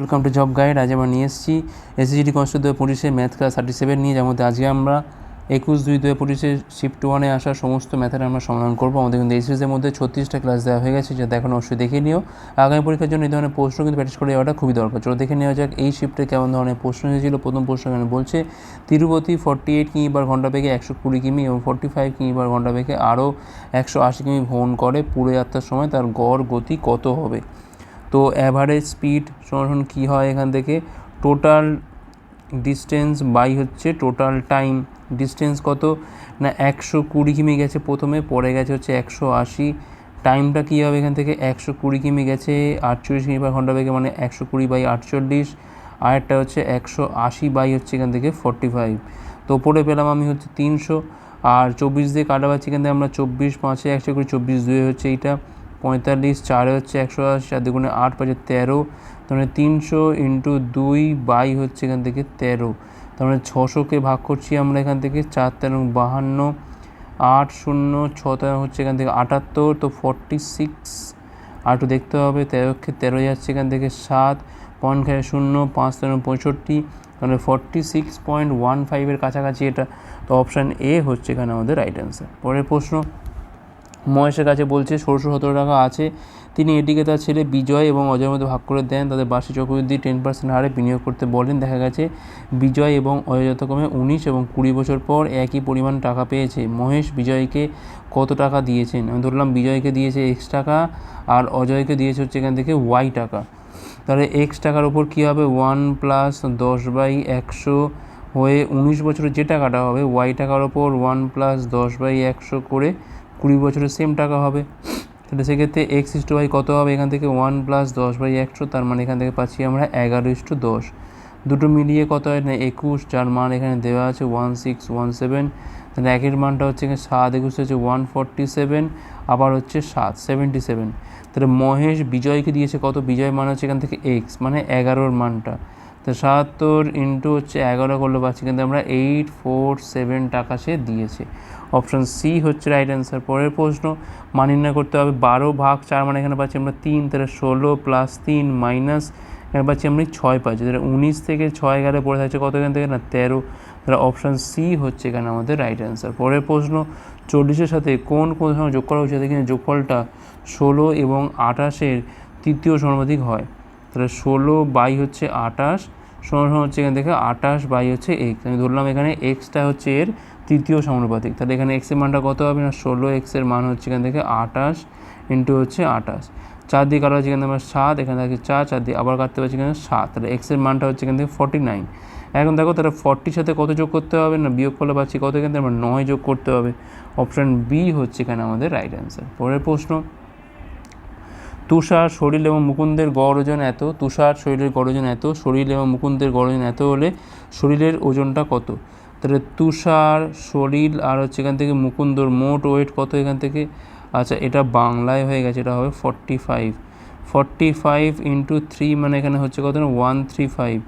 Welcome to job guide আজ আমরা নিয়ে এসেছি এসএসজি কনস্টেবল দু পঁচিশে ম্যাথ ক্লাস থার্টি সেভেন নিয়ে, যার মধ্যে আজকে আমরা একুশ দুই দু হাজার পঁচিশে শিফট ওয়ানে আসা সমস্ত ম্যাথের আমরা সমাধান করব। আমাদের কিন্তু এই মধ্যে ছত্রিশটা ক্লাস দেওয়া হয়ে গেছে যা এখন অবশ্যই দেখে নিও। আগামী পরীক্ষার জন্য এই ধরনের প্রশ্ন কিন্তু প্র্যাকটিস করে যাওয়াটা খুবই দরকার। চলো দেখে নেওয়া যাক এই শিফটে কেমন ধরনের প্রশ্ন এসেছিল প্রথম প্রশ্ন এখানে বলছে, তিরুপতি ফর্টি এইট কিমি বার ঘণ্টা বেগে একশো কুড়ি কিমি এবং ফর্টি ফাইভ কিমি বার ঘণ্টা বেগে আরও একশো আশি কিমি ভ্রমণ করে পুরো যাত্রার সময় তার গড় গতি কত হবে? তো অ্যাভারেজ স্পিড সমান কী হয় এখান থেকে? টোটাল ডিস্টেন্স বাই হচ্ছে টোটাল টাইম ডিস্টেন্স কত? না, একশো কুড়ি কিমি গেছে প্রথমে, পরে গেছে হচ্ছে একশো আশি। টাইমটা কী হবে এখান থেকে? একশো কুড়ি কিমি গেছে, আটচল্লিশ কিমি পার ঘণ্টা বেগে মানে একশো কুড়ি বাই আটচল্লিশ। আরেকটা হচ্ছে একশো আশি বাই হচ্ছে এখান থেকে ফর্টি ফাইভ তো ওপরে পেলাম আমি হচ্ছে তিনশো। আর চব্বিশ দিয়ে কাটা পাচ্ছি এখান থেকে আমরা চব্বিশ পাঁচে একশো কুড়ি, চব্বিশ দুয়ে হচ্ছে এইটা। পঁয়তাল্লিশ, চারে হচ্ছে একশো আশি চার দুগুণে আট পাঁচে তেরো। তার মানে তিনশো ইন্টু দুই বাই হচ্ছে এখান থেকে তেরো। তার মানে ছশোকে ভাগ করছি আমরা এখান থেকে চার তেরো বাহান্ন। আট শূন্য, ছ তেরো হচ্ছে এখান থেকে আটাত্তর, তো ফর্টি সিক্স আর একটু দেখতে হবে তেরোকে তেরো যাচ্ছে এখান থেকে সাত। খেয়ে শূন্য, পাঁচ তেরো পঁয়ষট্টি। তাহলে ফর্টি সিক্স পয়েন্ট ওয়ান ফাইভের কাছাকাছি এটা। তো অপশান এ হচ্ছে এখানে আমাদের রাইট অ্যান্সার পরের প্রশ্ন মহেশের কাছে বলছে ষোলোশো সতেরো টাকা আছে। তিনি এটিকে তার ছেলে বিজয় এবং অজয়ের মধ্যে ভাগ করে দেন। তাদের বার্ষিক চক্রবৃদ্ধি টেন পার্সেন্ট হারে বিনিয়োগ করতে বলেন। দেখা গেছে, বিজয় এবং অজয় যথাক্রমে উনিশ এবং কুড়ি বছর পর একই পরিমাণ টাকা পেয়েছে। মহেশ বিজয়কে কত টাকা দিয়েছেন? আমি ধরলাম, বিজয়কে দিয়েছে এক্স টাকা আর অজয়কে দিয়েছে হচ্ছে এখান থেকে ওয়াই টাকা। তাহলে এক্স টাকার ওপর কী হবে? ওয়ান প্লাস দশ বাই একশো হয়ে উনিশ বছরের যে টাকাটা হবে ওয়াই টাকার ওপর ওয়ান প্লাস দশ বাই একশো করে কুড়ি বছরের সেম টাকা হবে। তাহলে সেক্ষেত্রে এক্স ইস টু ওয়াই কত হবে? এখান থেকে ওয়ান প্লাস দশ বাই একশো, তার মানে এখান থেকে পাচ্ছি আমরা এগারো ইস্টু দশ। দুটো মিলিয়ে কত হয়? না একুশ, যার মান এখানে দেওয়া আছে ওয়ান সিক্স ওয়ান সেভেন তাহলে একের মানটা হচ্ছে এখানে সাত, একুশ হচ্ছে ওয়ান ফর্টি সেভেন আবার হচ্ছে সাত সেভেন্টি সেভেন তাহলে মহেশ বিজয়কে দিয়েছে কত? বিজয় মান হচ্ছে এখান থেকে এক্স মানে এগারোর মানটা। তো সাতাত্তর ইন্টু হচ্ছে এগারো করলে পাচ্ছি কিন্তু আমরা এইট ফোর সেভেন টাকা সে দিয়েছে। অপশান সি হচ্ছে রাইট অ্যান্সার পরের প্রশ্ন, মান নির্ণয় করতে হবে বারো ভাগ, চার মানে এখানে পাচ্ছি আমরা তিন, তাহলে ষোলো প্লাস তিন মাইনাস এখানে পাচ্ছি আমরা ছয় পাচ্ছি। তাহলে উনিশ থেকে ছয় গেলে পড়ে থাকছে কত এখান থেকে? না, তেরো। তাহলে অপশান সি হচ্ছে এখানে আমাদের রাইট অ্যান্সার পরের প্রশ্ন, চল্লিশের সাথে কোন কোন সময় যোগ করা উচিত? এখানে যোগফলটা ষোলো এবং আঠাশের তৃতীয় সর্বাধিক হয়। তাহলে ষোলো বাই হচ্ছে আঠাশ, সমান হচ্ছে এখান থেকে আঠাশ বাই হচ্ছে এক্স আমি ধরলাম এখানে এক্সটা হচ্ছে এর তৃতীয় সমানুপাতিক। তাহলে এখানে এক্সের মানটা কত হবে না? ষোলো এক্সের মান হচ্ছে এখান থেকে আঠাশ ইন্টু হচ্ছে আঠাশ। চার দিয়ে কাটা হচ্ছে এখানে আমরা সাত, এখানে থাকে চার চার দিয়ে আবার কাটতে পারছি এখানে সাত। তাহলে এক্সের মানটা হচ্ছে এখান থেকে ফর্টি নাইন এখন দেখো তাহলে ফর্টির সাথে কত যোগ করতে হবে না? বিয়োগ করলে পাচ্ছি কত এখান থেকে? আমরা নয় যোগ করতে হবে। অপশান বি হচ্ছে এখানে আমাদের রাইট অ্যান্সার পরের প্রশ্ন। তুষার শরীর এবং মুকুন্দের গড় ওজন এত? তুষার শরীরের গড় ওজন এত? শরীর এবং মুকুন্দের গড় ওজন এত হলে শরীরের ওজনটা কত? তাহলে তুষার শরীর আর হচ্ছে এখান থেকে মুকুন্দর মোট ওয়েট কত এখান থেকে? আচ্ছা এটা বাংলায় হয়ে গেছে, এটা হবে forty five forty five into three মানে এখানে হচ্ছে কত না? ওয়ান থ্রি ফাইভ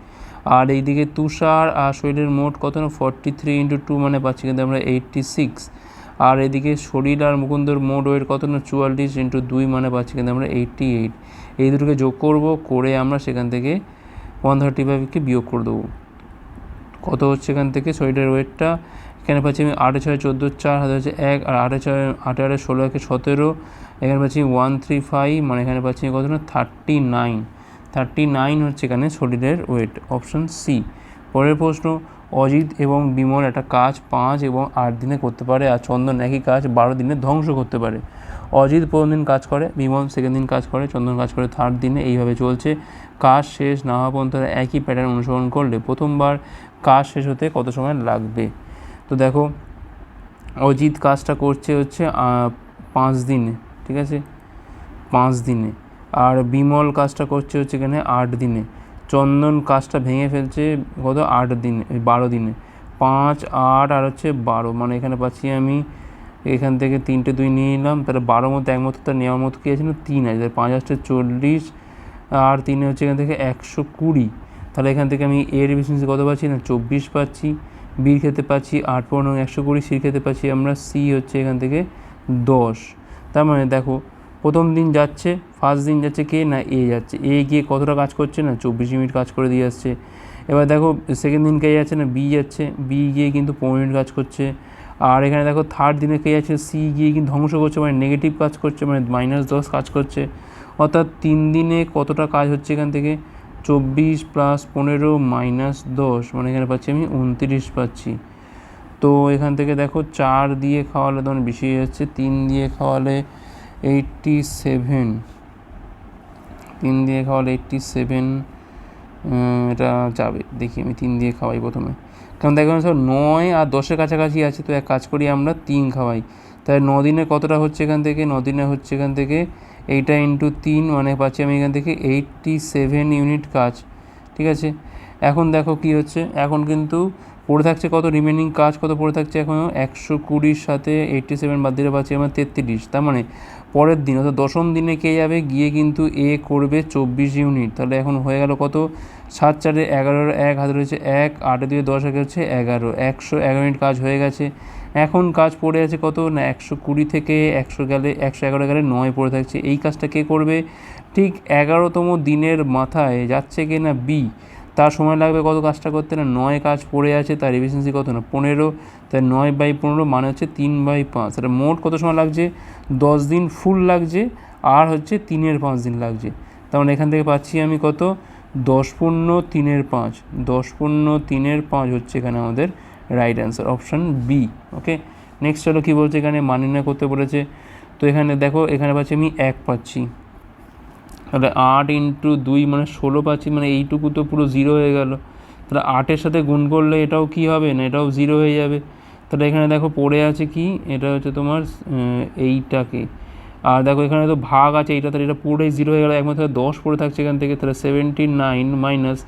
আর এইদিকে তুষার আর শরীরের মোট কত না? ফর্টি থ্রি ইন্টু টু মানে পাচ্ছি কিন্তু আমরা এইটটি সিক্স আর এদিকে শরীর আর মুকুন্দর মোট ওয়েট কত না? চুয়াল্লিশ ইন্টু দুই মানে পাচ্ছি কিন্তু আমরা এইটটি এইট এই দুটোকে যোগ করব, করে আমরা সেখান থেকে ওয়ান থার্টি ফাইভকে বিয়োগ করে দেবো। কত হচ্ছে এখান থেকে? শরীরের ওয়েটটা এখানে পাচ্ছি আমি আটে ছয় চোদ্দ, চার হাতে হচ্ছে এক, আর আটে ছয়, আটে আটে ষোলো, একে সতেরো, এখানে পাচ্ছি ওয়ান থ্রি ফাইভ মানে এখানে পাচ্ছি কত না থার্টি নাইন থার্টি নাইন হচ্ছে এখানে শরীরের ওয়েট অপশন সি পরের প্রশ্ন, অজিত এবং বিমল একটা কাজ পাঁচ এবং আট দিনে করতে পারে, আর চন্দন একই কাজ বারো দিনে ধ্বংস করতে পারে। অজিত প্রথম দিন কাজ করে, বিমল সেকেন্ড দিন কাজ করে, চন্দন কাজ করে থার্ড দিনে এইভাবে চলছে। কাজ শেষ না হওয়া পর্যন্ত একই প্যাটার্ন অনুসরণ করলে প্রথমবার কাজ শেষ হতে কত সময় লাগবে? তো দেখো, অজিত কাজটা করছে হচ্ছে পাঁচ দিনে, ঠিক আছে? পাঁচ দিনে। আর বিমল কাজটা করছে হচ্ছে এখানে আট দিনে। চন্দন কাজটা ভেঙে ফেলছে কত? আট দিনে, বারো দিনে। পাঁচ, আট আর হচ্ছে বারো। মানে এখানে পাচ্ছি আমি এখান থেকে তিনটে দুই নিয়ে নিলাম। তাহলে বারোর মধ্যে একমতো তার নেওয়ার মতো কী আছে না? তিন আছে। পাঁচ আসছে চল্লিশ। আর তিনে হচ্ছে এখান থেকে একশো কুড়ি। তাহলে এখান থেকে আমি এর এফিসিয়েন্সি কত পাচ্ছি? না, চব্বিশ পাচ্ছি। বির খেতে পাচ্ছি আট পনেরো একশো কুড়ি। সির খেতে পাচ্ছি আমরা সি হচ্ছে এখান থেকে দশ। তার মানে দেখো, প্রথম দিন যাচ্ছে ফার্স্ট দিন যাচ্ছে কে? না এ যাচ্ছে। এ গিয়ে কতটা কাজ করছে? না, চব্বিশ মিনিট কাজ করে দিয়ে আসছে। এবার দেখো সেকেন্ড দিন কে যাচ্ছে? না বি যাচ্ছে। বি গিয়ে কিন্তু পনেরো মিনিট কাজ করছে। আর এখানে দেখো থার্ড দিনে কে যাচ্ছে সি গিয়ে কিন্তু ধ্বংস করছে মানে নেগেটিভ কাজ করছে মানে মাইনাস দশ কাজ করছে। অর্থাৎ তিন দিনে কতটা কাজ হচ্ছে এখান থেকে? চব্বিশ প্লাস পনেরো মাইনাস দশ মানে এখানে পাচ্ছি আমি উনত্রিশ পাচ্ছি। তো এখান থেকে দেখো চার দিয়ে খাওয়ালে তখন বেশি হয়ে যাচ্ছে, তিন দিয়ে খাওয়ালে এইটটি সেভেন তিন দিয়ে খাওয়ালে এইটটি সেভেন এটা যাবে, দেখি আমি তিন দিয়ে খাওয়াই প্রথমে। কারণ দেখো সব নয় আর দশের কাছাকাছি আছে, তো এক কাজ করি আমরা তিন খাওয়াই। তাই ন দিনে কতটা হচ্ছে এখান থেকে? ন দিনে হচ্ছে এখান থেকে এইটা ইন্টু তিন মানে পাচ্ছি আমি এখান থেকে এইটটি সেভেন ইউনিট কাজ, ঠিক আছে? এখন দেখো কি হচ্ছে, এখন কিন্তু পড়ে থাকছে কত? রিমেনিং কাজ কত পড়ে থাকছে এখনও একশো কুড়ির সাথে এইটটি সেভেন বাদ দিলে পাচ্ছি আমার তেত্রিশ। তার মানে পরের দিন, অর্থাৎ দশম দিনে কে যাবে? গিয়ে কিন্তু এ করবে চব্বিশ ইউনিট তাহলে এখন হয়ে গেল কত? সাত চারে এগারোর এক, হাতে রয়েছে এক, আটে দুই দশ, একে হচ্ছে এগারো। একশো এগারো মিনিট কাজ হয়ে গেছে। এখন কাজ পড়ে আছে কত? না, একশো কুড়ি থেকে একশো গেলে, একশো এগারো গেলে নয় পড়ে থাকছে। এই কাজটা কে করবে? ঠিক এগারোতম দিনের মাথায় যাচ্ছে কি না বি? তার সময় লাগবে কত কাজটা করতে? না, নয় কাজ পড়ে আছে, তার এফিসিয়েন্সি কত? না, পনেরো। তাই নয় বাই পনেরো মানে হচ্ছে তিন বাই পাঁচ। এটা মোট কত সময় লাগছে? দশ দিন ফুল লাগছে, আর হচ্ছে তিনের পাঁচ দিন লাগছে। তার মানে এখান থেকে পাচ্ছি আমি কত? দশ পূর্ণ তিনের পাঁচ। দশ পূর্ণ তিনের পাঁচ হচ্ছে এখানে আমাদের right answer option B okay next হলো কী বলছে এখানে? মানি না করতে বলেছে। তো এখানে দেখো, এখানে পাচ্ছি আমি এক পাচ্ছি। তাহলে আট ইন্টু দুই মানে ষোলো পাচ্ছি মানে এইটুকু তো পুরো জিরো হয়ে গেল। তাহলে আটের সাথে গুণ করলে এটাও কি হবে? না, এটাও জিরো হয়ে যাবে। তাহলে এখানে দেখো, পড়ে আছে কি? এটা হচ্ছে তোমার এইটাকে। আর দেখো এখানে তো ভাগ আছে, এটা তাহলে এটা পুরোটাই জিরো হয়ে গেলো, একমাত্র দশ পড়ে থাকছে এখান থেকে, তাহলে সেভেন্টি নাইন মাইনাস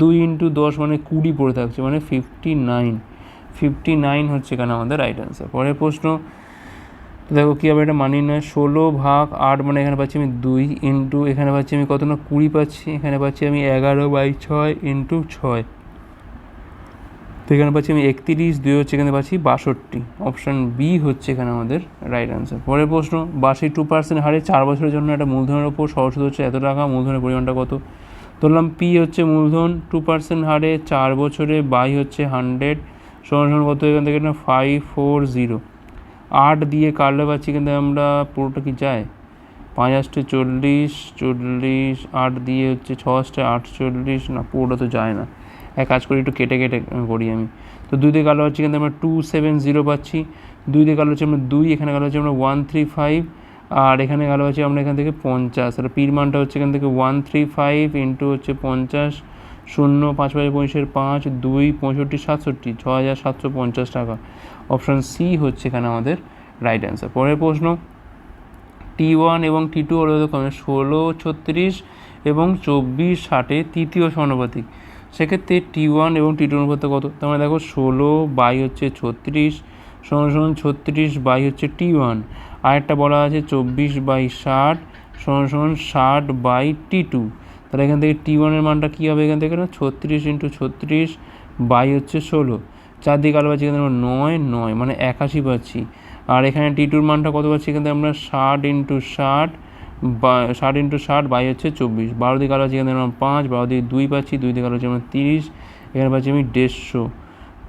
দুই ইন্টু দশ মানে কুড়ি পড়ে থাকছে মানে ফিফটি নাইন ফিফটি নাইন হচ্ছে এখানে আমাদের রাইট অ্যান্সার পরের প্রশ্ন, দেখো কী হবে এটা মানি নয় ষোলো ভাগ আট মানে এখানে পাচ্ছি আমি দুই ইন্টু এখানে পাচ্ছি আমি কত না কুড়ি পাচ্ছি, এখানে পাচ্ছি আমি এগারো বাই ছয় ইন্টু ছয়। তো এখানে পাচ্ছি আমি একত্রিশ, দুই হচ্ছে এখানে পাচ্ছি বাষট্টি। অপশান বি হচ্ছে এখানে আমাদের রাইট অ্যান্সার পরের প্রশ্ন বাষি টু পার্সেন্ট হারে চার বছরের জন্য একটা মূলধনের ওপর সরস্বত হচ্ছে এত টাকা, মূলধনের পরিমাণটা কত? ধরলাম পি হচ্ছে মূলধন টু পার্সেন্ট হারে চার বছরে বাই হচ্ছে হান্ড্রেড সমান কত এখান থেকে না? ফাইভ ফোর জিরো আট দিয়ে কাটলে পাচ্ছি কিন্তু আমরা পুরোটা কি যায়? পাঁচ আষ্টে চল্লিশ চল্লিশ, আট দিয়ে হচ্ছে ছ আষ্টে আটচল্লিশ, না পুরোটা তো যায় না। এক কাজ করি, একটু কেটে কেটে করি আমি। তো দুই দিয়ে কালো হচ্ছে কিন্তু আমরা টু সেভেন জিরো পাচ্ছি, দুই দিয়ে কালো হচ্ছে আমরা দুই, এখানে কালো হচ্ছে আমরা ওয়ান থ্রি ফাইভ আর এখানে গেল হচ্ছে আমরা এখান থেকে পঞ্চাশ। আর পির মানটা হচ্ছে এখান থেকে ওয়ান থ্রি ফাইভ ইন্টু হচ্ছে পঞ্চাশ, শূন্য পাঁচ পাঁচ পঁয়ষট্টি পাঁচ, দুই পঁয়ষট্টি সাতষট্টি, ছ হাজার সাতশো পঞ্চাশ টাকা। অপশান সি হচ্ছে এখানে আমাদের রাইট অ্যান্সার পরের প্রশ্ন টি ওয়ান এবং টি টু হলো ষোলো, ছত্রিশ এবং চব্বিশ ষাটে তৃতীয় সমানুপাতিক সেক্ষেত্রে টি ওয়ান এবং টি টু অনুপাত কত? তার মানে দেখো ষোলো বাই হচ্ছে ছত্রিশ সমান সমান ছত্রিশ বাই হচ্ছে টি ওয়ান আরেকটা বলা আছে চব্বিশ বাই ষাট সমান সমান ষাট বাই টি টু তাহলে এখান থেকে টি ওয়ানের মানটা কী হবে এখান থেকে? না ছত্রিশ ইন্টু ছত্রিশ বাই হচ্ছে ষোলো। চারদিকে আলো পাচ্ছি এখানে নয় নয় মানে একাশি পাচ্ছি। আর এখানে টি টুর মানটা কত পাচ্ছি? এখান থেকে আমরা ষাট ইন্টু ষাট ষাট ইন্টু ষাট বাই হচ্ছে চব্বিশ। বারো দিকে আলো পাচ্ছি এখানে আমরা পাঁচ, বারো দিকে দুই পাচ্ছি, দুই দিকে আলো হচ্ছে আমরা তিরিশ, এখানে পাচ্ছি আমি দেড়শো।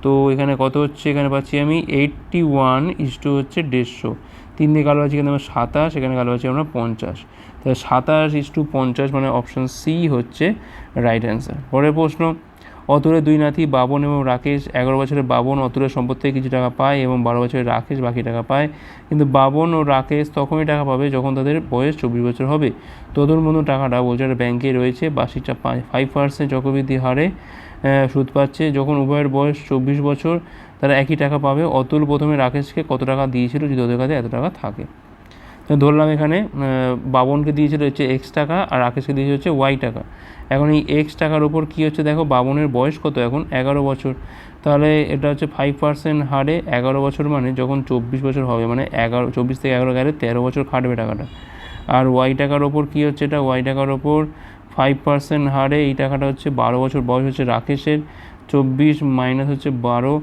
তো এখানে কত হচ্ছে? এখানে পাচ্ছি আমি এইটটি ওয়ান ইস টু হচ্ছে দেড়শো। তিন দিকে কালো আছে এখানে আমরা সাতাশ, এখানে কালো আছে আমরা পঞ্চাশ। তাহলে সাতাশ ইস টু পঞ্চাশ মানে অপশান সি হচ্ছে রাইট অ্যান্সার পরের প্রশ্ন অতুলের দুই নাতি, বাবন এবং রাকেশ। এগারো বছরের বাবন অতুলের সম্পদ থেকে কিছু টাকা পায় এবং বারো বছরের রাকেশ বাকি টাকা পায়। কিন্তু বাবন ও রাকেশ তখনই টাকা পাবে যখন তাদের বয়স চব্বিশ বছর হবে। তদুর টাকাটা বোঝার ব্যাংকে রয়েছে। বার্ষিক ফাইভ পার্সেন্ট চক্রবৃদ্ধি হারে সুদ পাচ্ছে। যখন উভয়ের বয়স চব্বিশ বছর, তারা একই টাকা পাবে। অতুল প্রথমে রাকেশকে কত টাকা দিয়েছিল যদি ওদের কাছে এত টাকা থাকে? ধরলাম এখানে বাবনকে দিয়েছিল হচ্ছে এক্স টাকা আর রাকেশকে দিয়েছিল হচ্ছে ওয়াই টাকা। এখন এই এক্স টাকার ওপর কী হচ্ছে দেখো, বাবনের বয়স কত এখন? এগারো বছর। তাহলে এটা হচ্ছে ফাইভ পার্সেন্ট হারে এগারো বছর মানে যখন চব্বিশ বছর হবে মানে এগারো, চব্বিশ থেকে এগারো গেলে তেরো বছর খাটবে টাকাটা। আর ওয়াই টাকার ওপর কী হচ্ছে এটা? ওয়াই টাকার ওপর ফাইভ পার্সেন্ট হারে এই টাকাটা হচ্ছে বারো বছর বয়স হচ্ছে রাকেশের। চব্বিশ মাইনাস হচ্ছে বারো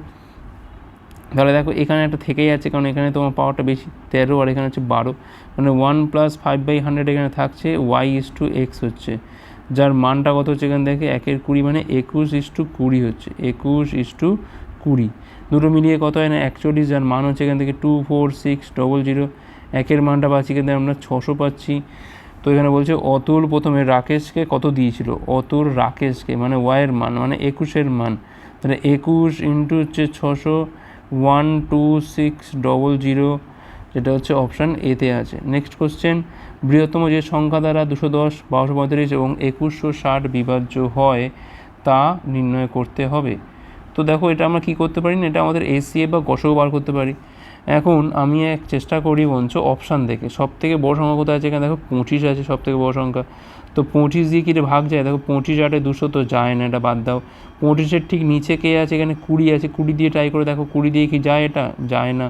তাহলে দেখো এখানে একটা থেকেই আছে, কারণ এখানে তোমার পাওয়ারটা বেশি, তেরো আর এখানে হচ্ছে বারো। মানে one plus five by hundred এখানে থাকছে ওয়াই ইস টু এক্স হচ্ছে। যার মানটা কত হচ্ছে এখান থেকে একের কুড়ি মানে একুশ ইস টু কুড়ি হচ্ছে, একুশ ইস টু কুড়ি। দুটো মিলিয়ে কত হয় না, একচল্লিশ, যার মান হচ্ছে এখান থেকে two four six double zero একের মানটা পাচ্ছি কিন্তু আমরা ছশো পাচ্ছি। তো এখানে বলছে অতুল প্রথমে রাকেশকে কত দিয়েছিল? অতুল রাকেশকে মানে ওয়াইয়ের মান মানে একুশের মান। তাহলে একুশ ইন্টু হচ্ছে ছশো one two six double zero যেটা হচ্ছে অপশান এতে আছে। নেক্সট কোশ্চেন বৃহত্তম যে সংখ্যা দ্বারা দুশো দশ, বারোশো পঁয়ত্রিশ এবং একুশশো ষাট বিভাজ্য হয়, তা নির্ণয় করতে হবে। তো দেখো, এটা আমরা কী করতে পারি না? এটা আমাদের এসিএ বা গসও বার করতে পারি। এখন আমি এক চেষ্টা করি বঞ্চ অপশান দেখে। সব থেকে বড় সংখ্যা কোথায় আছে এখানে? দেখো, পঁচিশ আছে সব থেকে বড় সংখ্যা। তো পঁচিশ দিয়ে কী ভাগ যায়? দেখো পঁচিশ আটে দুশো তো যায় না, এটা বাদ দাও। পঁচিশের ঠিক নিচে কে আছে? এখানে কুড়ি আছে। কুড়ি দিয়ে ট্রাই করে দেখো, কুড়ি দিয়ে কি যায় এটা? যায় না।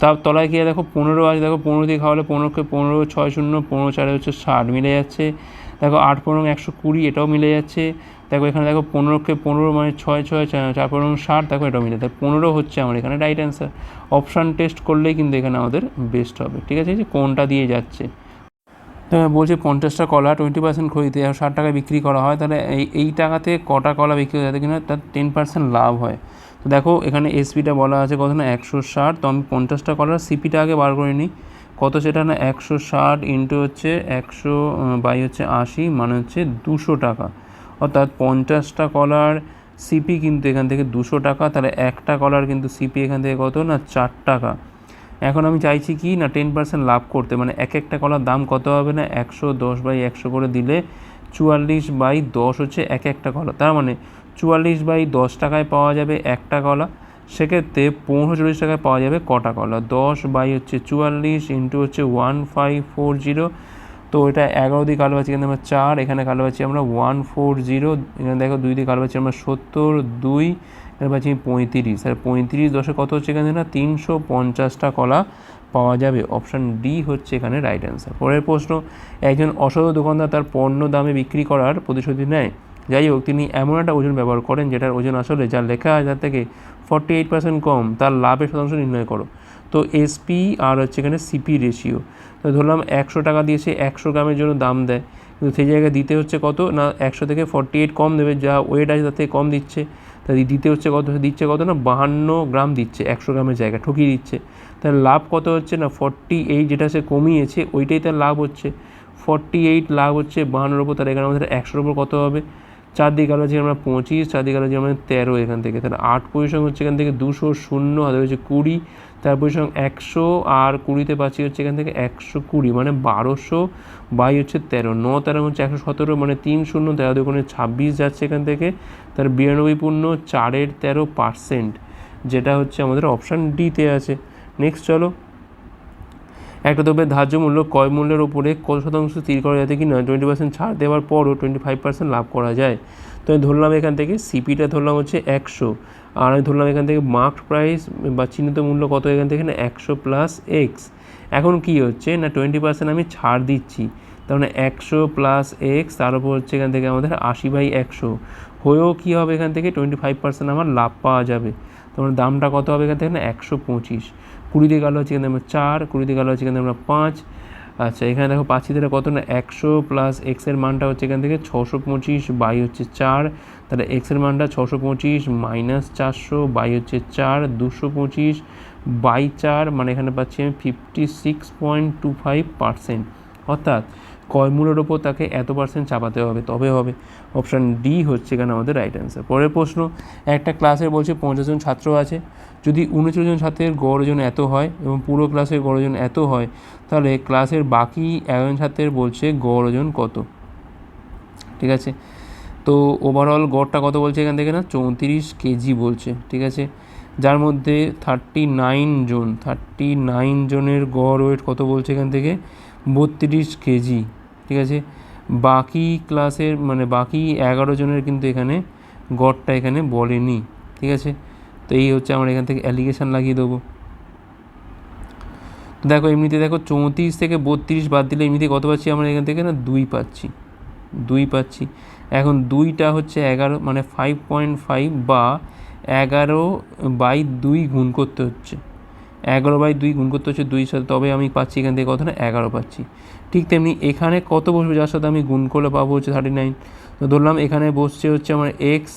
তার তলায় গিয়ে দেখো পনেরো আছে। দেখো পনেরো দিয়ে খাওয়ালে পনেরোকে পনেরো, ছয় শূন্য, পনেরো চারে হচ্ছে ষাট মিলে যাচ্ছে। দেখো আট পনেরো একশো কুড়ি, এটাও মিলে যাচ্ছে। দেখো এখানে দেখো পনেরোকে পনেরো মানে ছয় ছয়, চার পনেরো ষাট, দেখো এটাও মিলে তাই পনেরো হচ্ছে আমার এখানে রাইট অ্যান্সার অপশান টেস্ট করলেই কিন্তু এখানে আমাদের বেস্ট হবে। ঠিক আছে? যে কোনটা দিয়ে যাচ্ছে? তো বলছে পঞ্চাশটা কলা টোয়েন্টি পার্সেন্ট খরিদে ষাট টাকায় বিক্রি করা হয়, তাহলে এই এই টাকাতে কটা কলা বিক্রি হয়? যাতে কিনা তার টেন পার্সেন্ট লাভ হয়। তো দেখো, এখানে এসপিটা বলা আছে কত না, একশো ষাট, তো আমি পঞ্চাশটা কলার সিপিটা আগে বার করে নিই। কত সেটা না, একশো ষাট ইন্টু হচ্ছে একশো বাই হচ্ছে আশি মানে হচ্ছে দুশো টাকা। অর্থাৎ পঞ্চাশটা কলার সিপি কিন্তু এখান থেকে দুশো টাকা, তাহলে একটা কলার কিন্তু সিপি এখান থেকে কত না, চার টাকা। এখন আমি চাইছি কি না টেন পার্সেন্ট লাভ করতে মানে এক একটা কলার দাম কত হবে না? একশো দশ বাই একশো করে দিলে চুয়াল্লিশ বাই দশ হচ্ছে এক একটা কলা। তার মানে চুয়াল্লিশ বাই দশ টাকায় পাওয়া যাবে একটা কলা, সেক্ষেত্রে পনেরো চল্লিশ টাকায় পাওয়া যাবে কটা কলা। দশ বাই হচ্ছে চুয়াল্লিশ ইন্টু হচ্ছে ওয়ান ফাইভ ফোর জিরো তো এটা এগারো দিয়ে কালো পাচ্ছি এখানে আমরা চার, এখানে কালো পাচ্ছি আমরা ওয়ান ফোর জিরো এখানে দেখো দুই দিয়ে কালো পাচ্ছি আমরা সত্তর, দুই এখানে পাচ্ছি পঁয়ত্রিশ। আর পঁয়ত্রিশ দশে কত হচ্ছে এখানে? না, তিনশো পঞ্চাশটা কলা পাওয়া যাবে। অপশান ডি হচ্ছে এখানে রাইট অ্যান্সার পরের প্রশ্ন, একজন অসৎ দোকানদার তার পণ্য দামে বিক্রি করার প্রতিশ্রুতি নেয়। যাই হোক, তিনি এমন একটা ওজন ব্যবহার করেন যেটার ওজন আসলে যা লেখা আছে তার থেকে ফর্টি এইট পার্সেন্ট কম, তার লাভের শতাংশ নির্ণয় করো। তো এসপি আর হচ্ছে এখানে সিপি রেশিও তো ধরলাম একশো টাকা দিয়ে সে একশো গ্রামের জন্য দাম দেয়। কিন্তু সেই জায়গায় দিতে হচ্ছে কত? না, একশো থেকে ফর্টি এইট কম দেবে, যা ওয়েট আছে তার থেকে কম দিচ্ছে। তাই দিতে হচ্ছে কত? দিচ্ছে কত না? বাহান্ন গ্রাম দিচ্ছে, একশো গ্রামের জায়গা ঠকিয়ে দিচ্ছে। তাহলে লাভ কত হচ্ছে না? ফর্টি এইট যেটা সে কমিয়েছে, ওইটাই তার লাভ হচ্ছে। ফর্টি এইট লাভ হচ্ছে বাহান্নর ওপর তার এখানে আমাদের একশোর ওপর কত হবে? চারদিকে আলো হচ্ছে আমরা পঁচিশ, চারদিকে আলো হচ্ছে আমাদের তেরো এখান থেকে। তাহলে আট পজিশন হচ্ছে এখান থেকে দুশো শূন্য, হাতে হচ্ছে কুড়ি। তার পজিশন একশো, আর কুড়িতে পাচ্ছি হচ্ছে এখান থেকে একশো কুড়ি মানে বারোশো বাই হচ্ছে তেরো। ন, তেরো হচ্ছে একশো সতেরো মানে তিন শূন্য, তেরো দুগুণে ছাব্বিশ যাচ্ছে এখান থেকে। তার বিরানব্বই পূর্ণ চারের তেরো পার্সেন্ট, যেটা হচ্ছে আমাদের অপশান ডিতে আছে। নেক্সট চলো। একটা দ্রব্যের ধার্য মূল্য ক্রয় মূল্যের ওপরে কত শতাংশ স্থির করা যাতে কি না টোয়েন্টি পার্সেন্ট ছাড় দেওয়ার পরও টোয়েন্টি ফাইভ পার্সেন্ট লাভ করা যায়। তো ধরলাম এখান থেকে সিপিটা ধরলাম হচ্ছে একশো। আর আমি ধরলাম এখান থেকে মার্কড প্রাইস বা চিহ্নিত মূল্য কত এখান থেকে? না একশো প্লাস এক্স এখন কি হচ্ছে? না টোয়েন্টি পার্সেন্ট আমি ছাড় দিচ্ছি। তার মানে একশো প্লাস এক্স তার উপর হচ্ছে এখান থেকে আমাদের আশি বাই একশো। হয়েও কী হবে এখান থেকে? টোয়েন্টি ফাইভ পার্সেন্ট আমার লাভ পাওয়া যাবে। তোমার দামটা কত হবে এখান থেকে? না, একশো পঁচিশ। কুড়ি দিয়ে গেলো হচ্ছে এখানে আমরা চার, কুড়ি দিয়ে গেলো হচ্ছে এখানে আমরা পাঁচ। আচ্ছা এখানে দেখো পাঁচি থেকে কত? না, একশো প্লাস এক্সের মানটা হচ্ছে এখান থেকে ছশো পঁচিশ বাই হচ্ছে চার। তাহলে এক্সের মানটা ছশো পঁচিশ মাইনাস চারশো বাই হচ্ছে চার, দুশো পঁচিশ বাই চার মানে এখানে পাচ্ছি আমি fifty six point two five percent অর্থাৎ কয়মূলের ওপর তাকে এত পার্সেন্ট চাপাতে হবে, তবে হবে। অপশান ডি হচ্ছে এখানে আমাদের রাইট অ্যান্সার পরের প্রশ্ন, একটা ক্লাসে বলছে পঞ্চাশ জন ছাত্র আছে। যদি উনচল্লিশ জন ছাত্রের গড় ওজন এত হয় এবং পুরো ক্লাসের গড় ওজন এত হয়, তাহলে ক্লাসের বাকি একজন ছাত্রের বলছে গড় ওজন কত? ঠিক আছে? তো ওভারঅল গড়টা কত বলছে এখান থেকে না? চৌত্রিশ কেজি বলছে, ঠিক আছে? যার মধ্যে থার্টি নাইন জন থার্টি নাইন জনের গড় ওয়েট কত বলছে এখান থেকে? বত্রিশ কেজি, ঠিক আছে? বাকি ক্লাসের মানে বাকি এগারো জনের কিন্তু এখানে গড়টা এখানে বলেনি, ঠিক আছে? তো এই হচ্ছে আমরা এখান থেকে অ্যালিগেশান লাগিয়ে দেবো। দেখো, এমনিতে দেখো চৌত্রিশ থেকে বত্রিশ বাদ দিলে এমনিতে কত পাচ্ছি আমরা এখান থেকে না? দুই পাচ্ছি দুই পাচ্ছি। এখন দুইটা হচ্ছে এগারো মানে ফাইভ পয়েন্ট ফাইভ বা এগারো বাই দুই গুণ করতে হচ্ছে। এগারো বাই দুই গুণ করতে হচ্ছে দুই সাথে, তবে আমি পাচ্ছি এখান থেকে কত না এগারো পাচ্ছি। ঠিক তেমনি এখানে কত বসবে যার সাথে আমি গুণ করলে পাবো হচ্ছে থার্টি নাইন তো ধরলাম এখানে বসছে হচ্ছে আমার এক্স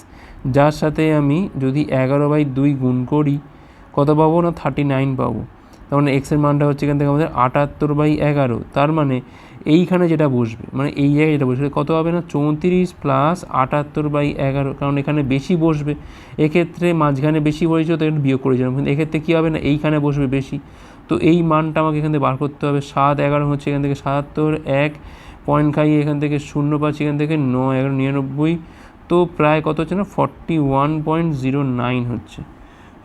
যার সাথে আমি যদি এগারো বাই দুই গুণ করি, কত পাবো না? থার্টি নাইন পাবো। তার মানে এক্সের মানটা হচ্ছে এখান থেকে আমাদের আটাত্তর বাই এগারো। তার মানে এইখানে যেটা বসবে মানে এই জায়গায় যেটা বসবে কত হবে না? চৌত্রিশ প্লাস আটাত্তর বাই এগারো, কারণ এখানে বেশি বসবে। এক্ষেত্রে মাঝখানে বেশি বসেছে তো এটা বিয়োগ করেছিলাম কিন্তু এক্ষেত্রে কী হবে না? এইখানে বসবে বেশি। তো এই মানটা আমাকে এখান থেকে বার করতে হবে। সাত এগারো হচ্ছে এখান থেকে সাতাত্তর, এক পয়েন্ট খাইয়ে এখান থেকে শূন্য পাচ্ছি এখান থেকে নয় এগারো, নিরানব্বই। তো প্রায় কত হচ্ছে না? Forty one point zero nine হচ্ছে।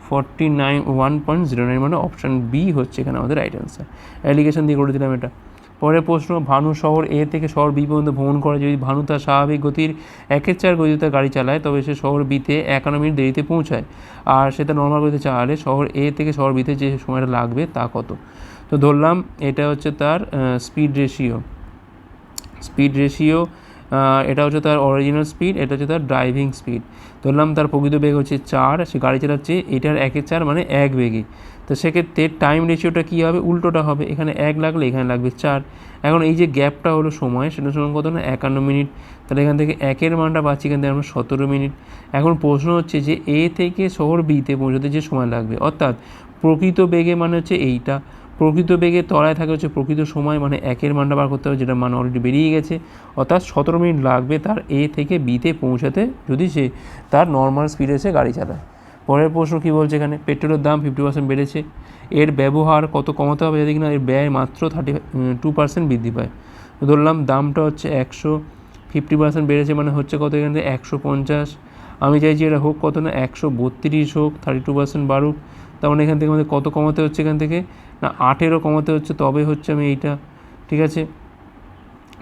Forty nine one point zero nine মানে অপশান বি হচ্ছে এখানে আমাদের রাইট অ্যান্সার অ্যালিগেশন দিয়ে করে দিলাম এটা। পরের প্রশ্ন, ভানু শহর এ থেকে শহর বি পর্যন্ত ভ্রমণ করে যদি ভানু তার স্বাভাবিক গতির একের চার গতিতে গাড়ি চালায়, তবে সে শহর বিতে একান্ন মিনিট দেরিতে পৌঁছায়। আর সেটা নর্মাল গতিতে চালালে শহর এ থেকে শহর বিতে যে সময়টা লাগবে তা কত? তো ধরলাম এটা হচ্ছে তার স্পিড রেশিও স্পিড রেশিও এটা হচ্ছে তার অরিজিনাল স্পিড এটা হচ্ছে তার ড্রাইভিং স্পিড ধরলাম তার প্রকৃত বেগ হচ্ছে চার, সে গাড়ি চালাচ্ছে, এটার একের চার মানে এক বেগে। তো সেক্ষেত্রে টাইম রেশিওটা কী হবে? উল্টোটা হবে। এখানে এক লাগলে এখানে লাগবে চার। এখন এই যে গ্যাপটা হলো সময়, সেটা সময় কত না? একান্ন মিনিট। তাহলে এখান থেকে একের মানটা পাচ্ছি এখান থেকে আমরা সতেরো মিনিট। এখন প্রশ্ন হচ্ছে যে এ থেকে শহর বিতে পৌঁছতে যে সময় লাগবে? অর্থাৎ প্রকৃত বেগে মানে হচ্ছে এইটা। প্রকৃত বেগে তলায় থাকে হচ্ছে প্রকৃত সময় মানে একের মানটা বার করতে হবে, যেটা মান অলরেডি বেরিয়ে গেছে। অর্থাৎ সতেরো মিনিট লাগবে তার এ থেকে বিতে পৌঁছাতে, যদি সে তার নর্মাল স্পিডে সে গাড়ি চালায়। পরের প্রশ্ন কী বলছে এখানে? পেট্রোলের দাম ফিফটি পার্সেন্ট বেড়েছে। এর ব্যবহার কত কমাতে হবে যদি কিনা? এর ব্যয় মাত্র থার্টি টু পার্সেন্ট বৃদ্ধি পায়। ধরলাম দামটা হচ্ছে একশো ফিফটি পার্সেন্ট বেড়েছে মানে হচ্ছে কত এখান একশো পঞ্চাশ। আমি চাইছি এটা হোক কত না? একশো বত্রিশ হোক থার্টি টু পার্সেন্ট বাড়ুক। তার মানে এখান থেকে আমাদের কত কমাতে হচ্ছে এখান থেকে? না আটেরও কমাতে হচ্ছে তবে হচ্ছে আমি এইটা, ঠিক আছে?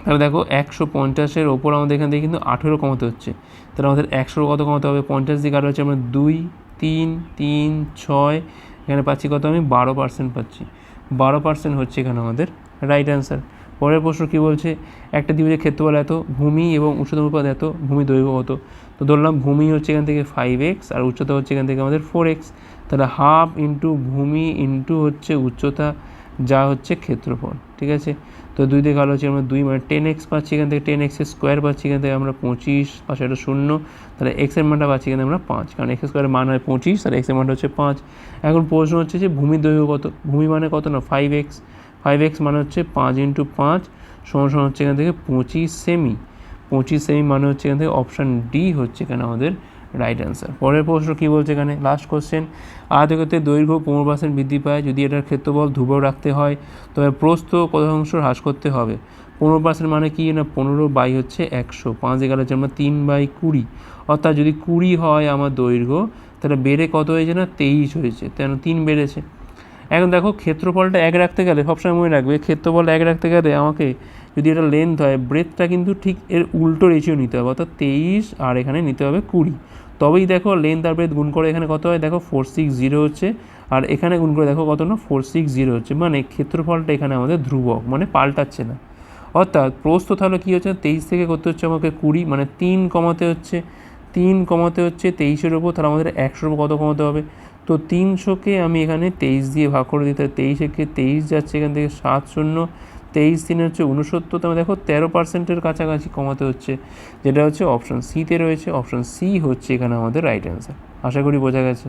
তাহলে দেখো, একশো পঞ্চাশের ওপর আমাদের এখান থেকে কিন্তু আঠেরো কমাতে হচ্ছে। তাহলে আমাদের একশোর কত কমাতে হবে? পঞ্চাশ দিকে আরও হচ্ছে আমরা দুই, তিন তিন, ছয়, এখানে পাচ্ছি কত আমি? বারো পার্সেন্ট পাচ্ছি। বারো পার্সেন্ট হচ্ছে এখানে আমাদের রাইট অ্যান্সার পরের প্রশ্ন কী বলছে? একটা দ্বিভুজের ক্ষেত্রফল এত, ভূমি এবং উচ্চতম উৎপাদ এত, ভূমি দৈর্ঘ্য কত? তো ধরলাম ভূমি হচ্ছে এখান থেকে ফাইভ এক্স আর উচ্চতা হচ্ছে এখান থেকে আমাদের ফোর এক্স তাহলে হাফ ইন্টু ভূমি ইন্টু হচ্ছে উচ্চতা, যা হচ্ছে ক্ষেত্রফল, ঠিক আছে? তো দুই থেকে ভালো হচ্ছে আমরা দুই মানে টেন এক্স পাচ্ছি এখান থেকে টেন এক্সের স্কোয়ার পাচ্ছি এখান থেকে আমরা পঁচিশ পাশে একটা শূন্য। তাহলে এক্সের মানটা পাচ্ছি এখানে আমরা পাঁচ, কারণ এক্স স্কোয়ারের মান হয় পঁচিশ, তাহলে এক্সের মানটা হচ্ছে পাঁচ। এখন প্রশ্ন হচ্ছে যে ভূমির দৈর্ঘ্য কত? ভূমি মানে কত না? ফাইভ এক্স ফাইভ এক্স মানে হচ্ছে পাঁচ ইন্টু পাঁচ সমান সমান হচ্ছে এখান থেকে পঁচিশ সেমি পঁচিশ সেমি মানে হচ্ছে এখান থেকে অপশান ডি হচ্ছে এখানে আমাদের রাইট অ্যান্সার পরের প্রশ্ন কী বলছে এখানে? লাস্ট কোশ্চেন আয়তক্ষেত্রের দৈর্ঘ্য পনেরো পার্সেন্ট বৃদ্ধি পায়। যদি এটার ক্ষেত্রফল ধ্রুবক রাখতে হয়, তবে প্রস্থ কত অংশ হ্রাস করতে হবে। পনেরো পার্সেন্ট মানে কি? না, পনেরো বাই হচ্ছে একশো। পাঁচ এগারো হচ্ছে আমরা তিন বাই কুড়ি। অর্থাৎ যদি কুড়ি হয় আমার দৈর্ঘ্য, তাহলে বেড়ে কত হয়েছে না? তেইশ হয়েছে। কেন তিন বেড়েছে। এখন দেখো ক্ষেত্রফলটা এক রাখতে গেলে সবসময় মনে রাখবে ক্ষেত্রফল এক রাখতে গেলে আমাকে যদি এটা লেন্থ হয় ব্রেথটা কিন্তু ঠিক এর উল্টো রেশিও নিতে হবে, অর্থাৎ তেইশ আর এখানে নিতে হবে কুড়ি। তবেই দেখো লেন্থ আর ব্রেথ গুণ করে এখানে কত হয়? দেখো ফোর সিক্স জিরো হচ্ছে, আর এখানে গুণ করে দেখো কত না? ফোর সিক্স জিরো হচ্ছে। মানে ক্ষেত্রফলটা এখানে আমাদের ধ্রুবক মানে পাল্টাচ্ছে না। অর্থাৎ প্রস্থ তাহলে কী হচ্ছে? তেইশ থেকে করতে হচ্ছে? আমাকে কুড়ি মানে তিন কমাতে হচ্ছে। তিন কমাতে হচ্ছে তেইশের ওপর তাহলে আমাদের একশোর ওপর কত কমাতে হবে? তো তিনশোকে আমি এখানে তেইশ দিয়ে ভাগ করে দিই তাহলে তেইশকে তেইশ যাচ্ছে এখান থেকে সাত শূন্য, তেইশ দিনে হচ্ছে উনসত্তর তো দেখো তেরো পার্সেন্টের কাছাকাছি কমাতে হচ্ছে, যেটা হচ্ছে অপশান সিতে রয়েছে অপশান সি হচ্ছে এখানে আমাদের রাইট অ্যান্সার আশা করি বোঝা গেছে।